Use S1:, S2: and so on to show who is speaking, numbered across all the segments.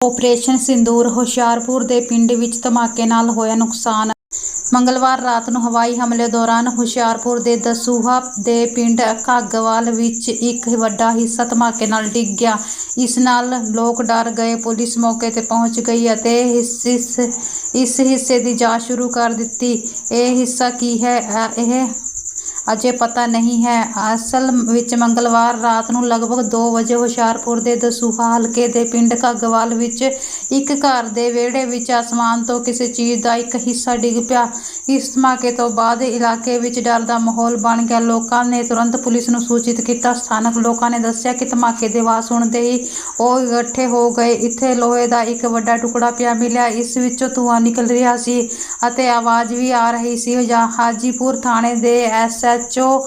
S1: Operation sindoor Hoshiarpur ਦੇ ਪਿੰਡ ਵਿੱਚ ਧਮਾਕੇ ਨਾਲ ਹੋਇਆ ਨੁਕਸਾਨ। ਮੰਗਲਵਾਰ ਰਾਤ ਨੂੰ ਹਵਾਈ ਹਮਲੇ ਦੌਰਾਨ ਹੁਸ਼ਿਆਰਪੁਰ ਦੇ ਦਸੂਹਾ ਦੇ ਪਿੰਡ ਘੱਗਵਾਲ ਵਿੱਚ ਇੱਕ ਵੱਡਾ ਹਿੱਸਾ ਧਮਾਕੇ ਨਾਲ ਡਿੱਗ ਗਿਆ। ਇਸ ਨਾਲ ਲੋਕ ਡਰ ਗਏ। ਪੁਲਿਸ ਮੌਕੇ ਤੇ ਪਹੁੰਚ ਗਈ ਅਤੇ ਇਸ ਇਸ ਹਿੱਸੇ ਦੀ ਜਾਂਚ ਸ਼ੁਰੂ ਕਰ ਦਿੱਤੀ। ਇਹ ਹਿੱਸਾ ਕੀ ਹੈ? ਇਹ ਅਜੇ ਪਤਾ ਨਹੀਂ ਹੈ। ਅਸਲ ਵਿੱਚ ਮੰਗਲਵਾਰ ਰਾਤ ਨੂੰ ਲਗਭਗ 2 ਵਜੇ ਹੁਸ਼ਿਆਰਪੁਰ ਦੇ ਦਸੂਹਾ ਹਲਕੇ ਦੇ ਪਿੰਡ ਘੱਗਵਾਲ ਵਿੱਚ ਇੱਕ ਘਰ ਦੇ ਵਿਹੜੇ ਵਿੱਚ ਆਸਮਾਨ ਤੋਂ ਕਿਸੇ ਚੀਜ਼ ਦਾ ਇੱਕ ਹਿੱਸਾ ਡਿੱਗ ਪਿਆ। ਇਸ ਧਮਾਕੇ ਤੋਂ ਬਾਅਦ ਇਲਾਕੇ ਵਿੱਚ ਡਰ ਦਾ ਮਾਹੌਲ ਬਣ ਗਿਆ। ਲੋਕਾਂ ਨੇ ਤੁਰੰਤ ਪੁਲਿਸ ਨੂੰ ਸੂਚਿਤ ਕੀਤਾ। ਸਥਾਨਕ ਲੋਕਾਂ ਨੇ ਦੱਸਿਆ ਕਿ ਧਮਾਕੇ ਦੀ ਆਵਾਜ਼ ਸੁਣਦੇ ਹੀ ਉਹ ਇਕੱਠੇ ਹੋ ਗਏ। ਇੱਥੇ ਲੋਹੇ ਦਾ ਇੱਕ ਵੱਡਾ ਟੁਕੜਾ ਪਿਆ ਮਿਲਿਆ। ਇਸ ਵਿੱਚੋਂ ਧੂੰਆਂ ਨਿਕਲ ਰਿਹਾ ਸੀ ਅਤੇ ਆਵਾਜ਼ ਵੀ ਆ ਰਹੀ ਸੀ। ਜਾਂ ਹਾਜੀਪੁਰ ਥਾਣੇ ਦੇ ਐਸਐਚਓ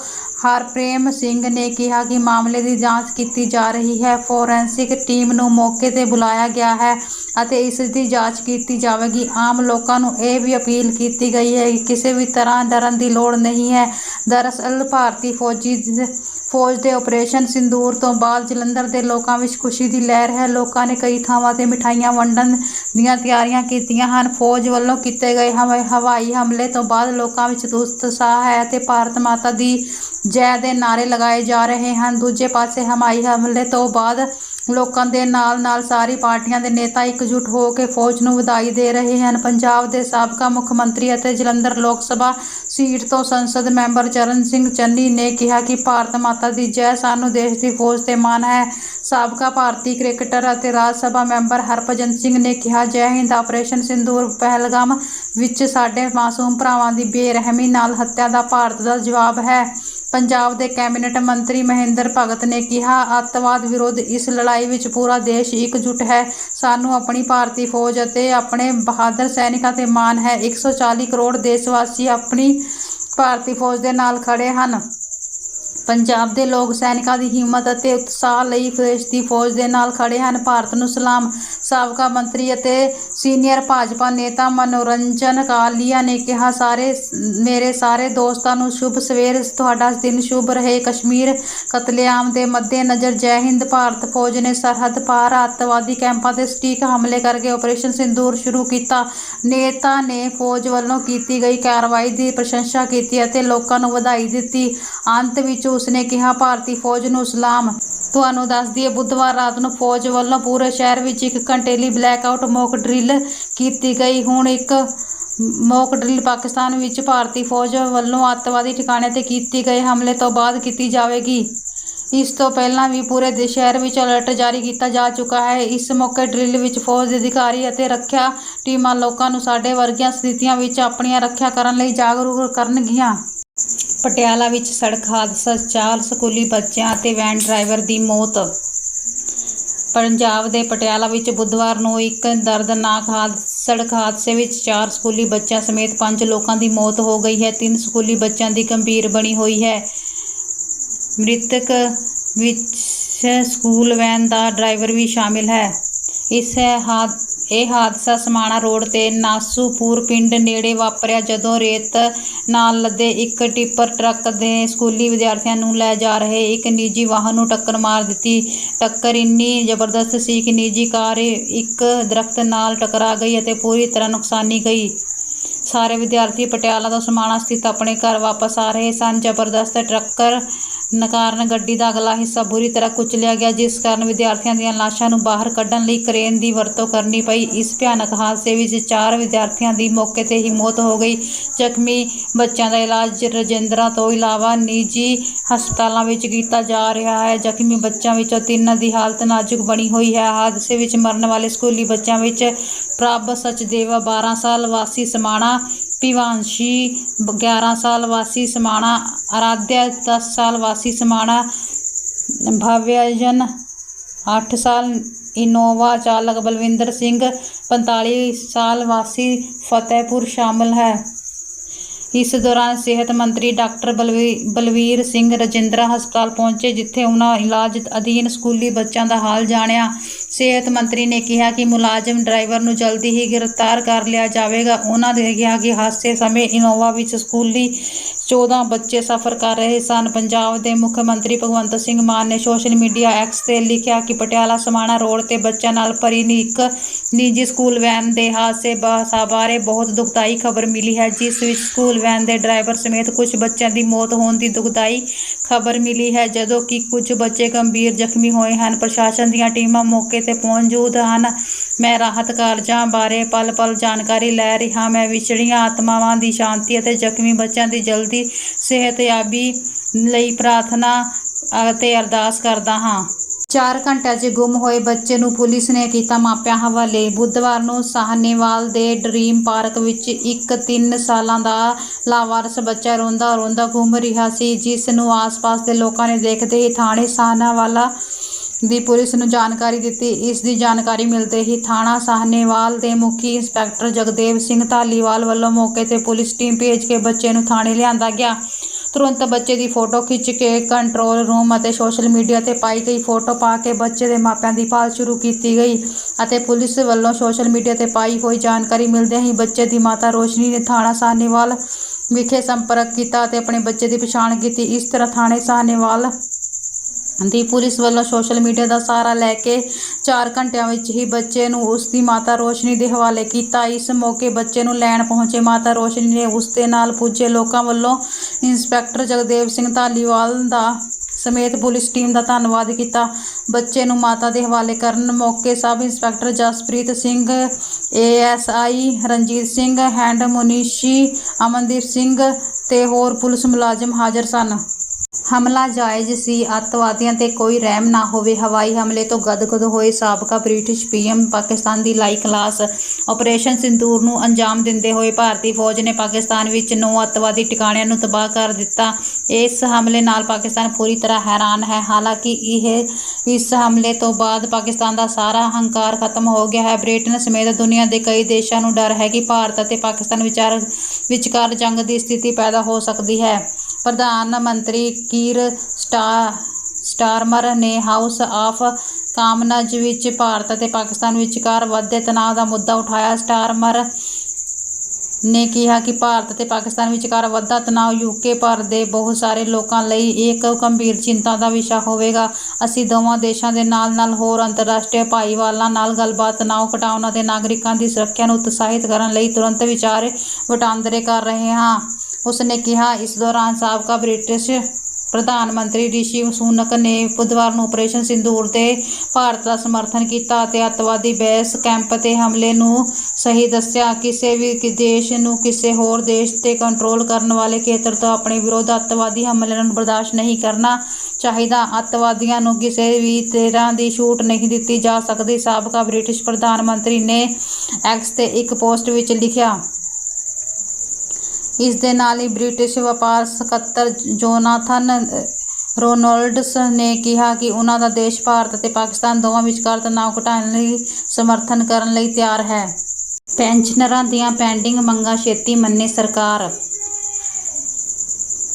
S1: ਹਰਪ੍ਰੇਮ ਸਿੰਘ ਨੇ ਕਿਹਾ ਕਿ ਮਾਮਲੇ ਦੀ ਜਾਂਚ ਕੀਤੀ ਜਾ ਰਹੀ ਹੈ। ਫੋਰੈਂਸਿਕ ਟੀਮ ਨੂੰ ਮੌਕੇ ਤੇ ਬੁਲਾਇਆ ਗਿਆ ਹੈ ਅਤੇ ਇਸ ਦੀ ਜਾਂਚ ਕੀਤੀ ਜਾਵੇਗੀ। ਆਮ ਲੋਕਾਂ ਨੂੰ ਇਹ ਵੀ ਅਪੀਲ ਕੀਤੀ ਗਈ ਹੈ ਕਿ ਕਿਸੇ ਵੀ ਤਰ੍ਹਾਂ ਡਰਨ ਦੀ ਲੋੜ ਨਹੀਂ ਹੈ। ਦਰਅਸਲ, ਭਾਰਤੀ ਫੌਜੀ ਫੌਜ ਦੇ ਆਪਰੇਸ਼ਨ ਸਿੰਦੂਰ ਤੋਂ ਬਾਅਦ ਜਲੰਧਰ ਦੇ ਲੋਕਾਂ ਵਿੱਚ ਖੁਸ਼ੀ ਦੀ ਲਹਿਰ ਹੈ। ਲੋਕਾਂ ਨੇ ਕਈ ਥਾਵਾਂ ਤੇ ਮਿਠਾਈਆਂ, ਵੰਡਣ ਦੀਆਂ ਤਿਆਰੀਆਂ ਕੀਤੀਆਂ ਹਨ। ਫੌਜ ਵੱਲੋਂ ਕੀਤੇ ਗਏ ਹਵਾ- ਹਵਾਈ ਹਮਲੇ ਤੋਂ ਬਾਅਦ ਲੋਕਾਂ ਵਿੱਚ ਉਤਸ਼ਾਹ ਹੈ ਤੇ ਭਾਰਤ ਮਾਤਾ ਦੀ ਜੈ ਦੇ ਨਾਅਰੇ ਲਗਾਏ ਜਾ ਰਹੇ ਹਨ। ਦੂਜੇ ਪਾਸੇ ਹਵਾਈ ਹਮਲੇ ਤੋਂ ਬਾਅਦ ਲੋਕਾਂ ਦੇ ਨਾਲ ਨਾਲ ਸਾਰੀ ਪਾਰਟੀਆਂ ਦੇ ਨੇਤਾ ਇਕਜੁੱਟ ਹੋ ਕੇ ਫੌਜ ਨੂੰ ਵਧਾਈ ਦੇ ਰਹੇ ਹਨ। ਪੰਜਾਬ ਦੇ ਸਾਬਕਾ ਮੁੱਖ ਮੰਤਰੀ ਅਤੇ ਜਲੰਧਰ ਲੋਕ ਸਭਾ ਸੀਟ ਤੋਂ ਸੰਸਦ ਮੈਂਬਰ ਚਰਨ ਸਿੰਘ ਚੰਨੀ ਨੇ ਕਿਹਾ ਕਿ ਭਾਰਤ ਮਾਤਾ ਦੀ ਜੈ ਸਾਨੂੰ ਦੇਸ਼ ਦੀ ਫੌਜ ਤੇ ਮਾਣ ਹੈ। ਸਾਬਕਾ ਭਾਰਤੀ ਕ੍ਰਿਕਟਰ ਅਤੇ ਰਾਜ ਸਭਾ ਮੈਂਬਰ ਹਰਭਜਨ ਸਿੰਘ ਨੇ ਕਿਹਾ, ਜੈ ਹਿੰਦ ਆਪਰੇਸ਼ਨ ਸਿੰਦੂਰ ਪਹਿਲਗਾਮ ਵਿੱਚ ਸਾਡੇ ਮਾਸੂਮ ਭਰਾਵਾਂ ਦੀ ਬੇਰਹਿਮੀ ਨਾਲ ਹੱਤਿਆ ਦਾ ਭਾਰਤ ਦਾ ਜਵਾਬ ਹੈ। ਪੰਜਾਬ ਦੇ ਕੈਬਨਿਟ ਮੰਤਰੀ ਮਹਿੰਦਰ ਭਗਤ ਨੇ ਕਿਹਾ, ਅੱਤਵਾਦ ਵਿਰੁੱਧ ਇਸ ਲੜਾਈ ਵਿੱਚ ਪੂਰਾ ਦੇਸ਼ ਇਕਜੁੱਟ ਹੈ। ਸਾਨੂੰ ਆਪਣੀ ਭਾਰਤੀ ਫੌਜ ਅਤੇ ਆਪਣੇ ਬਹਾਦਰ ਸੈਨਿਕਾਂ ਤੇ ਮਾਣ ਹੈ। 140 ਕਰੋੜ ਦੇਸ਼ ਵਾਸੀ ਆਪਣੀ ਭਾਰਤੀ ਫੌਜ ਦੇ ਨਾਲ ਖੜੇ ਹਨ। ਪੰਜਾਬ ਦੇ ਲੋਕ ਸੈਨਿਕਾਂ ਦੀ ਹਿੰਮਤ ਅਤੇ ਉਤਸ਼ਾਹ ਲਈ ਦੇਸ਼ ਦੀ ਫੌਜ ਦੇ ਨਾਲ ਖੜੇ ਹਨ। ਭਾਰਤ ਨੂੰ ਸਲਾਮ। ਸਾਬਕਾ ਮੰਤਰੀ ਅਤੇ ਸੀਨੀਅਰ ਭਾਜਪਾ ਨੇਤਾ ਮਨੋਰੰਜਨ ਕਾਲੀਆ ਨੇ ਕਿਹਾ, ਸਾਰੇ ਮੇਰੇ ਸਾਰੇ ਦੋਸਤਾਂ ਨੂੰ ਸ਼ੁਭ ਸਵੇਰ। ਤੁਹਾਡਾ ਦਿਨ ਸ਼ੁਭ ਰਹੇ। ਕਸ਼ਮੀਰ ਕਤਲੇਆਮ ਦੇ ਮੱਦੇਨਜ਼ਰ ਜੈ ਹਿੰਦ। ਭਾਰਤ ਫੌਜ ਨੇ ਸਰਹੱਦ ਪਾਰ ਅੱਤਵਾਦੀ ਕੈਂਪਾਂ ਤੇ ਸਟੀਕ ਹਮਲੇ ਕਰਕੇ ਆਪਰੇਸ਼ਨ ਸਿੰਦੂਰ ਸ਼ੁਰੂ ਕੀਤਾ। ਨੇਤਾ ਨੇ ਫੌਜ ਵੱਲੋਂ ਕੀਤੀ ਗਈ ਕਾਰਵਾਈ ਦੀ ਪ੍ਰਸ਼ੰਸਾ ਕੀਤੀ ਅਤੇ ਲੋਕਾਂ ਨੂੰ ਵਧਾਈ ਦਿੱਤੀ। ਅੰਤ ਵਿੱਚ ਉਸਨੇ ਕਿਹਾ, ਭਾਰਤੀ ਫੌਜ ਨੂੰ ਸਲਾਮ। ਤੁਹਾਨੂੰ ਦੱਸ ਦਈਏ, ਬੁੱਧਵਾਰ ਰਾਤ ਨੂੰ ਫੌਜ ਵੱਲੋਂ ਪੂਰੇ ਸ਼ਹਿਰ ਵਿੱਚ ਇੱਕ ਘੰਟੇ ਲਈ ਬਲੈਕਆਊਟ ਮੌਕ ਡਰਿਲ ਕੀਤੀ ਗਈ। ਹੁਣ ਇੱਕ ਮੌਕ ਡਰਿਲ ਪਾਕਿਸਤਾਨ ਵਿੱਚ ਭਾਰਤੀ ਫੌਜ ਵੱਲੋਂ ਅੱਤਵਾਦੀ ਠਿਕਾਣੇ ਤੇ ਕੀਤੀ ਗਏ ਹਮਲੇ ਤੋਂ ਬਾਅਦ ਕੀਤੀ ਜਾਵੇਗੀ। ਇਸ ਤੋਂ ਪਹਿਲਾਂ ਵੀ ਪੂਰੇ ਦੇ ਸ਼ਹਿਰ ਵਿੱਚ ਅਲਰਟ ਜਾਰੀ ਕੀਤਾ ਜਾ ਚੁੱਕਾ ਹੈ। ਇਸ ਮੌਕੇ ਡਰਿਲ ਵਿੱਚ ਫੌਜ ਦੇ ਅਧਿਕਾਰੀ ਅਤੇ ਰੱਖਿਆ ਟੀਮਾਂ ਲੋਕਾਂ ਨੂੰ ਸਾਡੇ ਵਰਗੀਆਂ ਸਥਿਤੀਆਂ ਵਿੱਚ ਆਪਣੀਆਂ ਰੱਖਿਆ ਕਰਨ ਲਈ ਜਾਗਰੂਕ ਕਰਨਗੀਆਂ। ਪਟਿਆਲਾ ਵਿੱਚ ਸੜਕ ਹਾਦਸਾ ਚਾਰ ਸਕੂਲੀ ਬੱਚਿਆਂ ਅਤੇ ਵੈਨ ਡਰਾਈਵਰ ਦੀ ਮੌਤ। ਪੰਜਾਬ ਦੇ ਪਟਿਆਲਾ ਵਿੱਚ ਬੁੱਧਵਾਰ ਨੂੰ ਇੱਕ ਦਰਦਨਾਕ ਹਾਦ, ਸੜਕ ਹਾਦਸੇ ਵਿੱਚ ਚਾਰ ਸਕੂਲੀ ਬੱਚਿਆਂ ਸਮੇਤ ਪੰਜ ਲੋਕਾਂ ਦੀ ਮੌਤ ਹੋ ਗਈ ਹੈ। ਤਿੰਨ ਸਕੂਲੀ ਬੱਚਿਆਂ ਦੀ ਗੰਭੀਰ ਬਣੀ ਹੋਈ ਹੈ। ਮ੍ਰਿਤਕ ਵਿੱਚ ਸਕੂਲ ਵੈਨ ਦਾ ਡਰਾਈਵਰ ਵੀ ਸ਼ਾਮਿਲ ਹੈ। ਇਸ ਹਾਦ ਇਹ ਹਾਦਸਾ ਸਮਾਣਾ ਰੋਡ ਤੇ ਨਾਸੂਪੁਰ ਪਿੰਡ ਨੇੜੇ ਵਾਪਰਿਆ, ਜਦੋਂ ਰੇਤ ਨਾਲ ਲੱਦੇ ਇੱਕ ਟਿੱਪਰ ਟਰੱਕ ਦੇ ਸਕੂਲੀ ਵਿਦਿਆਰਥੀਆਂ ਨੂੰ ਲੈ ਜਾ ਰਹੇ ਇੱਕ ਨਿੱਜੀ ਵਾਹਨ ਨੂੰ ਟੱਕਰ ਮਾਰ ਦਿੱਤੀ। ਟੱਕਰ ਇੰਨੀ ਜ਼ਬਰਦਸਤ ਸੀ ਕਿ ਨਿੱਜੀ ਕਾਰ ਇੱਕ ਦਰਖਤ ਨਾਲ ਟਕਰਾ ਗਈ ਅਤੇ ਪੂਰੀ ਤਰ੍ਹਾਂ ਨੁਕਸਾਨੀ ਗਈ। ਸਾਰੇ ਵਿਦਿਆਰਥੀ ਪਟਿਆਲਾ ਤੋਂ ਸਮਾਣਾ ਸਥਿਤ ਆਪਣੇ ਘਰ ਵਾਪਸ ਆ ਰਹੇ ਸਨ। ਜ਼ਬਰਦਸਤ ਟਰੱਕਰ ਕਾਰਨ ਗੱਡੀ ਦਾ ਅਗਲਾ ਹਿੱਸਾ ਬੁਰੀ ਤਰ੍ਹਾਂ ਕੁਚਲਿਆ ਗਿਆ, ਜਿਸ ਕਾਰਨ ਵਿਦਿਆਰਥੀਆਂ ਦੀਆਂ ਲਾਸ਼ਾਂ ਨੂੰ ਬਾਹਰ ਕੱਢਣ ਲਈ ਕ੍ਰੇਨ ਦੀ ਵਰਤੋਂ ਕਰਨੀ ਪਈ। ਇਸ ਭਿਆਨਕ ਹਾਦਸੇ ਵਿੱਚ ਚਾਰ ਵਿਦਿਆਰਥੀਆਂ ਦੀ ਮੌਕੇ ਤੇ ਹੀ ਮੌਤ ਹੋ ਗਈ। ਜ਼ਖਮੀ ਬੱਚਿਆਂ ਦਾ ਇਲਾਜ ਰਜਿੰਦਰਾ ਤੋਂ ਇਲਾਵਾ ਨਿੱਜੀ ਹਸਪਤਾਲਾਂ ਵਿੱਚ ਕੀਤਾ ਜਾ ਰਿਹਾ ਹੈ। ਜ਼ਖਮੀ ਬੱਚਿਆਂ ਵਿੱਚੋਂ ਤਿੰਨ ਦੀ ਹਾਲਤ ਨਾਜ਼ੁਕ ਬਣੀ ਹੋਈ ਹੈ। ਹਾਦਸੇ ਵਿੱਚ ਮਰਨ ਵਾਲੇ ਸਕੂਲੀ ਬੱਚਿਆਂ ਵਿੱਚ ਪ੍ਰਭ ਸਚਦੇਵਾ 12 ਸਾਲ ਵਾਸੀ ਸਮਾਣਾ ਭਿਵਾਂਸ਼ੀ 11 ਸਾਲ ਵਾਸੀ ਸਮਾਣਾ ਆਰਾਧਿਆ 10 ਸਾਲ ਵਾਸੀ ਸਮਾਣਾ ਭਵਯਜਨ 8 ਸਾਲ, ਇਨੋਵਾ ਚਾਲਕ ਬਲਵਿੰਦਰ ਸਿੰਘ 45 ਸਾਲ ਵਾਸੀ ਫਤਿਹਪੁਰ ਸ਼ਾਮਲ ਹੈ। ਇਸ ਦੌਰਾਨ ਸਿਹਤ ਮੰਤਰੀ ਡਾਕਟਰ ਬਲਵੀ- ਬਲਵੀਰ ਸਿੰਘ ਰਜਿੰਦਰਾ ਹਸਪਤਾਲ ਪਹੁੰਚੇ, ਜਿੱਥੇ ਉਹਨਾਂ ਇਲਾਜ ਅਧੀਨ ਸਕੂਲੀ ਬੱਚਿਆਂ ਦਾ ਹਾਲ ਜਾਣਿਆ। ਸਿਹਤ ਮੰਤਰੀ ਨੇ ਕਿਹਾ ਕਿ ਮੁਲਾਜ਼ਮ ਡਰਾਈਵਰ ਨੂੰ ਜਲਦੀ ਹੀ ਗ੍ਰਿਫਤਾਰ ਕਰ ਲਿਆ ਜਾਵੇਗਾ। ਉਹਨਾਂ ਨੇ ਕਿਹਾ ਕਿ ਹਾਦਸੇ ਸਮੇਂ ਇਨੋਵਾ ਵਿੱਚ ਸਕੂਲੀ 14 ਬੱਚੇ ਸਫ਼ਰ ਕਰ ਰਹੇ ਸਨ। ਪੰਜਾਬ ਦੇ ਮੁੱਖ ਮੰਤਰੀ ਭਗਵੰਤ ਸਿੰਘ ਮਾਨ ਨੇ ਸੋਸ਼ਲ ਮੀਡੀਆ ਐਕਸ ਤੇ ਲਿਖਿਆ ਕਿ ਪਟਿਆਲਾ ਸਮਾਣਾ ਰੋਡ ਤੇ ਬੱਚਿਆਂ ਨਾਲ ਭਰੀ ਇੱਕ ਨਿੱਜੀ ਸਕੂਲ ਵੈਨ ਦੇ ਹਾਦਸੇ ਬਾਰੇ ਬਹੁਤ ਦੁਖਦਾਈ ਖਬਰ ਮਿਲੀ ਹੈ, ਜਿਸ ਵਿੱਚ ਸਕੂਲ ਵੈਨ ਦੇ ਡਰਾਈਵਰ ਸਮੇਤ ਕੁਝ ਬੱਚਿਆਂ ਦੀ ਮੌਤ ਹੋਣ ਦੀ ਦੁਖਦਾਈ ਖਬਰ ਮਿਲੀ ਹੈ ਜਦੋਂ ਕਿ ਕੁਝ ਬੱਚੇ ਗੰਭੀਰ ਜ਼ਖਮੀ ਹੋਏ ਹਨ। ਪ੍ਰਸ਼ਾਸਨ ਦੀਆਂ ਟੀਮਾਂ ਮੌਕੇ ਤੇ ਪਹੁੰਚੂਦ ਹਨ। ਮੈਂ ਰਾਹਤ ਕਾਰਜਾਂ ਬਾਰੇ ਪਲ-ਪਲ ਜਾਣਕਾਰੀ ਲੈ ਰਿਹਾ ਮੈਂ ਵਿਛੜੀਆਂ ਆਤਮਾਵਾਂ ਦੀ ਸ਼ਾਂਤੀ ਅਤੇ ਜ਼ਖਮੀ ਬੱਚਿਆਂ ਦੀ ਜਲਦੀ ਸਿਹਤਯਾਬੀ ਲਈ ਪ੍ਰਾਰਥਨਾ ਅਤੇ ਅਰਦਾਸ ਕਰਦਾ ਹਾਂ। 4 ਘੰਟਿਆਂ 'ਚ ਗੁੰਮ ਹੋਏ ਬੱਚੇ ਨੂੰ ਪੁਲਿਸ ਨੇ ਕੀਤਾ ਮਾਪਿਆਂ ਹਵਾਲੇ। ਬੁੱਧਵਾਰ ਨੂੰ ਸਾਹਨੇਵਾਲ ਦੇ ਡ੍ਰੀਮ ਪਾਰਕ ਵਿੱਚ ਇੱਕ 3 ਸਾਲਾਂ ਦਾ ਲਾਵਾਰਸ ਬੱਚਾ ਰੋਂਦਾ ਰੋਂਦਾ ਗੁੰਮ ਰਿਹਾ ਸੀ, ਜਿਸ ਨੂੰ ਆਸ-ਪਾਸ ਦੇ ਲੋਕਾਂ ਨੇ ਦੇਖਦੇ ਹੀ ਥਾਣੇ ਸਾਹਨੇਵਾਲਾ ਦੀ ਪੁਲਿਸ ਨੂੰ ਜਾਣਕਾਰੀ ਦਿੱਤੀ। ਇਸ ਦੀ ਜਾਣਕਾਰੀ ਮਿਲਦੇ ਹੀ ਥਾਣਾ ਸਾਹਨੇਵਾਲ ਦੇ ਮੁਖੀ ਇੰਸਪੈਕਟਰ ਜਗਦੇਵ ਸਿੰਘ ਧਾਲੀਵਾਲ ਵੱਲੋਂ ਮੌਕੇ ਤੇ ਪੁਲਿਸ ਟੀਮ ਭੇਜ ਕੇ ਬੱਚੇ ਨੂੰ ਥਾਣੇ ਲਿਆਂਦਾ ਗਿਆ। ਤੁਰੰਤ ਬੱਚੇ ਦੀ ਫੋਟੋ ਖਿੱਚ ਕੇ ਕੰਟਰੋਲ ਰੂਮ ਅਤੇ ਸੋਸ਼ਲ ਮੀਡੀਆ ਤੇ ਪਾਈ ਗਈ ਫੋਟੋ ਪਾ ਕੇ ਬੱਚੇ ਦੇ ਮਾਪਿਆਂ ਦੀ ਭਾਲ ਸ਼ੁਰੂ ਕੀਤੀ ਗਈ ਅਤੇ ਪੁਲਿਸ ਵੱਲੋਂ ਸੋਸ਼ਲ ਮੀਡੀਆ ਤੇ ਪਾਈ ਹੋਈ ਜਾਣਕਾਰੀ ਮਿਲਦਿਆਂ ਹੀ ਬੱਚੇ ਦੀ ਮਾਤਾ ਰੋਸ਼ਨੀ ਨੇ ਥਾਣਾ ਸਾਹਨੇਵਾਲ ਵਿਖੇ ਸੰਪਰਕ ਕੀਤਾ ਅਤੇ ਆਪਣੇ ਬੱਚੇ ਦੀ ਪਛਾਣ ਕੀਤੀ। ਇਸ ਤਰ੍ਹਾਂ ਥਾਣੇ ਸਾਹਨੇਵਾਲ ਦੀ ਪੁਲਿਸ ਵੱਲੋਂ ਸੋਸ਼ਲ ਮੀਡੀਆ ਦਾ ਸਹਾਰਾ ਲੈ ਕੇ 4 ਘੰਟਿਆਂ ਵਿੱਚ ਹੀ ਬੱਚੇ ਨੂੰ ਉਸ ਦੀ ਮਾਤਾ ਰੋਸ਼ਨੀ ਦੇ ਹਵਾਲੇ ਕੀਤਾ। ਇਸ ਮੌਕੇ ਬੱਚੇ ਨੂੰ ਲੈਣ ਪਹੁੰਚੇ ਮਾਤਾ ਰੋਸ਼ਨੀ ਨੇ ਉਸ ਦੇ ਨਾਲ ਪੁੱਜੇ ਲੋਕਾਂ ਵੱਲੋਂ ਇੰਸਪੈਕਟਰ ਜਗਦੇਵ ਸਿੰਘ ਧਾਲੀਵਾਲ ਦਾ ਸਮੇਤ ਪੁਲਿਸ ਟੀਮ ਦਾ ਧੰਨਵਾਦ ਕੀਤਾ। ਬੱਚੇ ਨੂੰ ਮਾਤਾ ਦੇ ਹਵਾਲੇ ਕਰਨ ਮੌਕੇ sub inspector Jaspreet Singh, ASI Ranjit Singh, head ਮੁਨੀਸ਼ੀ, Amandeep Singh ਤੇ ਹੋਰ ਪੁਲਿਸ ਮੁਲਾਜ਼ਮ ਹਾਜ਼ਰ ਸਨ। ਹਮਲਾ ਜਾਇਜ਼ ਸੀ। ਅੱਤਵਾਦੀਆਂ ਤੇ ਕੋਈ ਰਹਿਮ ਨਾ ਹੋਵੇ। ਹਵਾਈ ਹਮਲੇ ਤੋਂ ਗਦਗਦ ਹੋਏ ਸਾਬਕਾ ਬ੍ਰਿਟਿਸ਼ ਪੀਐਮ ਪਾਕਿਸਤਾਨ ਦੀ ਲਾਈ ਕਲਾਸ ਆਪਰੇਸ਼ਨ ਸਿੰਦੂਰ ਨੂੰ ਅੰਜਾਮ ਦਿੰਦੇ ਹੋਏ ਭਾਰਤੀ ਫੌਜ ਨੇ ਪਾਕਿਸਤਾਨ ਵਿੱਚ ਨੌ ਅੱਤਵਾਦੀ ਟਿਕਾਣਿਆਂ ਨੂੰ ਤਬਾਹ ਕਰ ਦਿੱਤਾ। ਇਸ ਹਮਲੇ ਨਾਲ ਪਾਕਿਸਤਾਨ ਪੂਰੀ ਤਰ੍ਹਾਂ ਹੈਰਾਨ ਹੈ। ਹਾਲਾਂਕਿ ਇਹ ਇਸ ਹਮਲੇ ਤੋਂ ਬਾਅਦ ਪਾਕਿਸਤਾਨ ਦਾ ਸਾਰਾ ਹੰਕਾਰ ਖਤਮ ਹੋ ਗਿਆ ਹੈ। ਬ੍ਰਿਟਨ ਸਮੇਤ ਦੁਨੀਆ ਦੇ ਕਈ ਦੇਸ਼ਾਂ ਨੂੰ ਡਰ ਹੈ ਕਿ ਭਾਰਤ ਅਤੇ ਪਾਕਿਸਤਾਨ ਵਿਚਾਰ ਵਿਚਕਾਰ ਜੰਗ ਦੀ ਸਥਿਤੀ ਪੈਦਾ ਹੋ ਸਕਦੀ ਹੈ। ਪ੍ਰਧਾਨ ਮੰਤਰੀ ਕੀਰ ਸਟਾ, ਸਟਾਰਮਰ ਨੇ ਹਾਊਸ ਆਫ ਕਾਮਨਜ਼ ਵਿੱਚ ਭਾਰਤ ਅਤੇ ਪਾਕਿਸਤਾਨ ਵਿਚਕਾਰ ਵਧਦੇ ਤਣਾਅ ਦਾ ਮੁੱਦਾ ਉਠਾਇਆ। ਸਟਾਰਮਰ ਨੇ ਕਿਹਾ ਕਿ ਭਾਰਤ ਅਤੇ ਪਾਕਿਸਤਾਨ ਵਿਚਕਾਰ ਵੱਧਦਾ ਤਣਾਅ ਯੂਕੇ ਭਰ ਦੇ ਬਹੁਤ ਸਾਰੇ ਲੋਕਾਂ ਲਈ ਇੱਕ ਗੰਭੀਰ ਚਿੰਤਾ ਦਾ ਵਿਸ਼ਾ ਹੋਵੇਗਾ। ਅਸੀਂ ਦੋਵਾਂ ਦੇਸ਼ਾਂ ਦੇ ਨਾਲ-ਨਾਲ ਹੋਰ ਅੰਤਰਰਾਸ਼ਟਰੀ ਭਾਈਵਾਲਾਂ ਨਾਲ ਗੱਲਬਾਤ, ਤਣਾਅ ਘਟਾਉਣ ਅਤੇ ਨਾਗਰਿਕਾਂ ਦੀ ਸੁਰੱਖਿਆ ਨੂੰ ਉਤਸ਼ਾਹਿਤ ਕਰਨ ਲਈ ਤੁਰੰਤ ਵਿਚਾਰ ਵਟਾਂਦਰੇ ਕਰ ਰਹੇ ਹਾਂ। ਉਸ ਨੇ ਕਿਹਾ, ਇਸ ਦੌਰਾਨ ਸਾਬਕਾ ਬ੍ਰਿਟਿਸ਼ ਪ੍ਰਧਾਨ ਮੰਤਰੀ ਰਿਸ਼ੀ ਸੁਨਕ ਨੇ ਬੁੱਧਵਾਰ ਨੂੰ ਆਪਰੇਸ਼ਨ ਸਿੰਦੂਰ ਤੇ ਭਾਰਤ ਦਾ ਸਮਰਥਨ ਕੀਤਾ ਅਤੇ ਅੱਤਵਾਦੀ ਬੇਸ ਕੈਂਪ ਤੇ ਹਮਲੇ ਨੂੰ ਸਹੀ ਦੱਸਿਆ। ਕਿਸੇ ਵੀ ਦੇਸ਼ ਨੂੰ ਕਿਸੇ ਹੋਰ ਦੇਸ਼ ਤੇ ਕੰਟਰੋਲ ਕਰਨ ਵਾਲੇ ਖੇਤਰ ਤੋਂ ਆਪਣੇ ਵਿਰੋਧ ਅੱਤਵਾਦੀ ਹਮਲਿਆਂ ਨੂੰ ਬਰਦਾਸ਼ਤ ਨਹੀਂ ਕਰਨਾ ਚਾਹੀਦਾ। ਅੱਤਵਾਦੀਆਂ ਨੂੰ ਕਿਸੇ ਵੀ ਤਰ੍ਹਾਂ ਦੀ ਛੂਟ ਨਹੀਂ ਦਿੱਤੀ ਜਾ ਸਕਦੀ। ਸਾਬਕਾ ਬ੍ਰਿਟਿਸ਼ ਪ੍ਰਧਾਨ ਮੰਤਰੀ ਨੇ ਐਕਸ ਤੇ ਇੱਕ ਪੋਸਟ ਵਿੱਚ ਲਿਖਿਆ ਇਸ ਦੇ ਨਾਲ ਹੀ ਬ੍ਰਿਟਿਸ਼ ਵਪਾਰ ਸਕੱਤਰ ਜੋਨਾਥਨ ਅ, ਰੋਨਲਡਸ ਨੇ ਕਿਹਾ ਕਿ ਉਹਨਾਂ ਦਾ ਦੇਸ਼ ਭਾਰਤ ਅਤੇ ਪਾਕਿਸਤਾਨ ਦੋਵਾਂ ਵਿਚਕਾਰ ਤਣਾਅ ਘਟਾਉਣ ਲਈ ਸਮਰਥਨ ਕਰਨ ਲਈ ਤਿਆਰ ਹੈ। ਪੈਨਸ਼ਨਰਾਂ ਦੀਆਂ ਪੈਂਡਿੰਗ ਮੰਗਾਂ ਛੇਤੀ ਮੰਨੇ ਸਰਕਾਰ।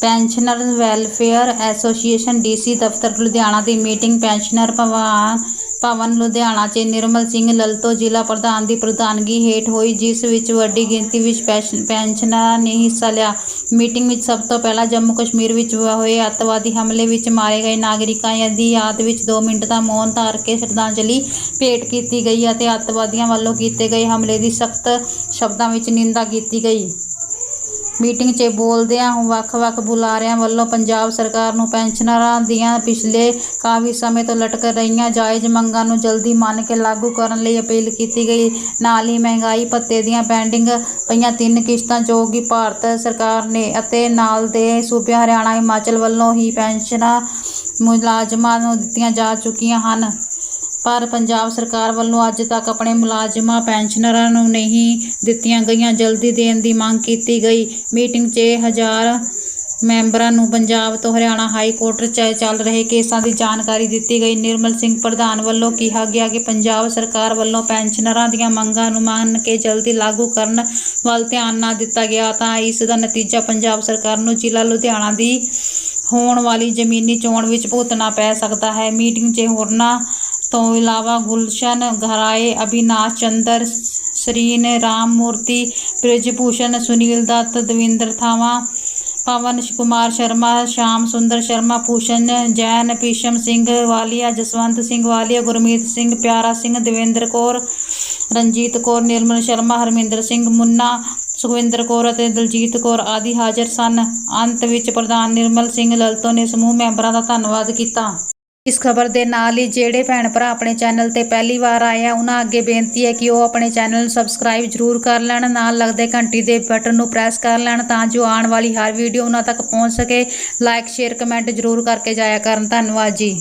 S1: ਪੈਨਸ਼ਨਰ ਵੈਲਫੇਅਰ ਐਸੋਸੀਏਸ਼ਨ ਡੀਸੀ ਦਫ਼ਤਰ ਲੁਧਿਆਣਾ ਦੀ ਮੀਟਿੰਗ ਪੈਨਸ਼ਨਰ ਭਵਨ ਭਵਨ ਲੁਧਿਆਣਾ 'ਚ ਨਿਰਮਲ ਸਿੰਘ ਲਲਤੋ ਜ਼ਿਲ੍ਹਾ ਪ੍ਰਧਾਨ ਦੀ ਪ੍ਰਧਾਨਗੀ ਹੇਠ ਹੋਈ, ਜਿਸ ਵਿੱਚ ਵੱਡੀ ਗਿਣਤੀ ਵਿੱਚ ਪੈਸ਼ਨ- ਪੈਨਸ਼ਨਰਾਂ ਨੇ ਹਿੱਸਾ ਲਿਆ। ਮੀਟਿੰਗ ਵਿੱਚ ਸਭ ਤੋਂ ਪਹਿਲਾਂ ਜੰਮੂ ਕਸ਼ਮੀਰ ਵਿੱਚ ਹੋਏ ਅੱਤਵਾਦੀ ਹਮਲੇ ਵਿੱਚ ਮਾਰੇ ਗਏ ਨਾਗਰਿਕਾਂ ਦੀ ਯਾਦ ਵਿੱਚ 2 ਮਿੰਟ ਦਾ ਮੌਨ ਧਾਰ ਕੇ ਸ਼ਰਧਾਂਜਲੀ ਭੇਟ ਕੀਤੀ ਗਈ ਅਤੇ ਅੱਤਵਾਦੀਆਂ ਵੱਲੋਂ ਕੀਤੇ ਗਏ ਹਮਲੇ ਦੀ ਸਖਤ ਸ਼ਬਦਾਂ ਵਿੱਚ ਨਿੰਦਾ ਕੀਤੀ ਗਈ। ਮੀਟਿੰਗ 'ਚ ਬੋਲਦਿਆਂ ਵੱਖ-ਵੱਖ ਬੁਲਾਰਿਆਂ ਵੱਲੋਂ ਪੰਜਾਬ ਸਰਕਾਰ ਨੂੰ ਪੈਨਸ਼ਨਰਾਂ ਦੀਆਂ ਪਿਛਲੇ ਕਾਫੀ ਸਮੇਂ ਤੋਂ ਲਟਕ ਰਹੀਆਂ ਜਾਇਜ਼ ਮੰਗਾਂ ਨੂੰ ਜਲਦੀ ਮੰਨ ਕੇ ਲਾਗੂ ਕਰਨ ਲਈ ਅਪੀਲ ਕੀਤੀ ਗਈ। ਨਾਲ ਹੀ ਮਹਿੰਗਾਈ ਭੱਤੇ ਦੀਆਂ ਪੈਂਡਿੰਗ ਪਈਆਂ ਤਿੰਨ ਕਿਸ਼ਤਾਂ ਜੋ ਕਿ ਭਾਰਤ ਸਰਕਾਰ ਨੇ ਅਤੇ ਨਾਲ ਦੇ ਸੂਬਿਆਂ ਹਰਿਆਣਾ, ਹਿਮਾਚਲ ਵੱਲੋਂ ਹੀ ਪੈਨਸ਼ਨਾਂ ਮੁਲਾਜ਼ਮਾਂ ਨੂੰ ਦਿੱਤੀਆਂ ਜਾ ਚੁੱਕੀਆਂ ਹਨ। ਪਰ ਪੰਜਾਬ ਸਰਕਾਰ ਵੱਲੋਂ ਅੱਜ ਤੱਕ ਆਪਣੇ ਮੁਲਾਜ਼ਮਾਂ, ਪੈਨਸ਼ਨਰਾਂ ਨੂੰ ਨਹੀਂ ਦਿੱਤੀਆਂ ਗਈਆਂ। ਜਲਦੀ ਦੇਣ ਦੀ ਮੰਗ ਕੀਤੀ ਗਈ। ਮੀਟਿੰਗ 'ਚ ਹਜ਼ਾਰ ਮੈਂਬਰਾਂ ਨੂੰ ਪੰਜਾਬ ਤੋਂ ਹਰਿਆਣਾ ਹਾਈ ਕੋਰਟ 'ਚ ਚੱਲ ਰਹੇ ਕੇਸਾਂ ਦੀ ਜਾਣਕਾਰੀ ਦਿੱਤੀ ਗਈ। ਨਿਰਮਲ ਸਿੰਘ ਪ੍ਰਧਾਨ ਵੱਲੋਂ ਕਿਹਾ ਗਿਆ ਕਿ ਪੰਜਾਬ ਸਰਕਾਰ ਵੱਲੋਂ ਪੈਨਸ਼ਨਰਾਂ ਦੀਆਂ ਮੰਗਾਂ ਨੂੰ ਮੰਨ ਕੇ ਜਲਦੀ ਲਾਗੂ ਕਰਨ ਵੱਲ ਧਿਆਨ ਨਾ ਦਿੱਤਾ ਗਿਆ ਤਾਂ ਇਸ ਦਾ ਨਤੀਜਾ ਪੰਜਾਬ ਸਰਕਾਰ ਨੂੰ ਜ਼ਿਲ੍ਹਾ ਲੁਧਿਆਣਾ ਦੀ ਹੋਣ ਵਾਲੀ ਜ਼ਮੀਨੀ ਚੋਣ ਵਿੱਚ ਭੁਗਤਣਾ ਪੈ ਸਕਦਾ ਹੈ। ਮੀਟਿੰਗ 'ਚ ਹੋਰਨਾਂ ਤੋਂ ਇਲਾਵਾ ਗੁਲਸ਼ਨ, ਘਰਾਏ, ਅਭਿਨਾਸ਼, ਚੰਦਰ, ਸਰੀਨ, ਰਾਮ ਮੂਰਤੀ, ਬ੍ਰਿਜਭੂਸ਼ਣ, ਸੁਨੀਲ ਦੱਤ, ਦਵਿੰਦਰ ਥਾਵਾ, ਪਵਨ ਕੁਮਾਰ ਸ਼ਰਮਾ, ਸ਼ਾਮ ਸੁੰਦਰ ਸ਼ਰਮਾ, ਭੂਸ਼ਣ, ਜੈਨ ਪੀਸ਼ਮ ਸਿੰਘ ਵਾਲੀਆ, ਜਸਵੰਤ ਸਿੰਘ ਵਾਲੀਆ, ਗੁਰਮੀਤ ਸਿੰਘ, ਪਿਆਰਾ ਸਿੰਘ, ਦੇਵੇਂਦਰ ਕੌਰ, ਰਣਜੀਤ ਕੌਰ, ਨਿਰਮਲ ਸ਼ਰਮਾ, ਹਰਮਿੰਦਰ ਸਿੰਘ ਮੁੰਨਾ, ਸੁਖਵਿੰਦਰ ਕੌਰ ਅਤੇ ਦਲਜੀਤ ਕੌਰ ਆਦਿ ਹਾਜ਼ਰ ਸਨ। ਅੰਤ ਵਿੱਚ ਪ੍ਰਧਾਨ ਨਿਰਮਲ ਸਿੰਘ ਲਲਤੋ ਨੇ ਸਮੂਹ ਮੈਂਬਰਾਂ ਦਾ ਧੰਨਵਾਦ ਕੀਤਾ। ਇਸ ਖਬਰ ਦੇ ਨਾਲ ਹੀ ਜਿਹੜੇ ਭੈਣ ਭਰਾ ਆਪਣੇ ਚੈਨਲ ਤੇ ਪਹਿਲੀ ਵਾਰ ਆਏ ਆ, ਉਹਨਾਂ ਅੱਗੇ ਬੇਨਤੀ ਹੈ ਕਿ ਉਹ ਆਪਣੇ ਚੈਨਲ ਨੂੰ ਸਬਸਕ੍ਰਾਈਬ ਜ਼ਰੂਰ ਕਰ ਲੈਣ, ਨਾਲ ਲੱਗਦੇ ਘੰਟੀ ਦੇ ਬਟਨ ਨੂੰ ਪ੍ਰੈਸ ਕਰ ਲੈਣ ਤਾਂ ਜੋ ਆਉਣ ਵਾਲੀ ਹਰ ਵੀਡੀਓ ਉਹਨਾਂ ਤੱਕ ਪਹੁੰਚ ਸਕੇ। ਲਾਈਕ, ਸ਼ੇਅਰ, ਕਮੈਂਟ ਜ਼ਰੂਰ ਕਰਕੇ ਜਾਇਆ ਕਰਨ। ਧੰਨਵਾਦ ਜੀ।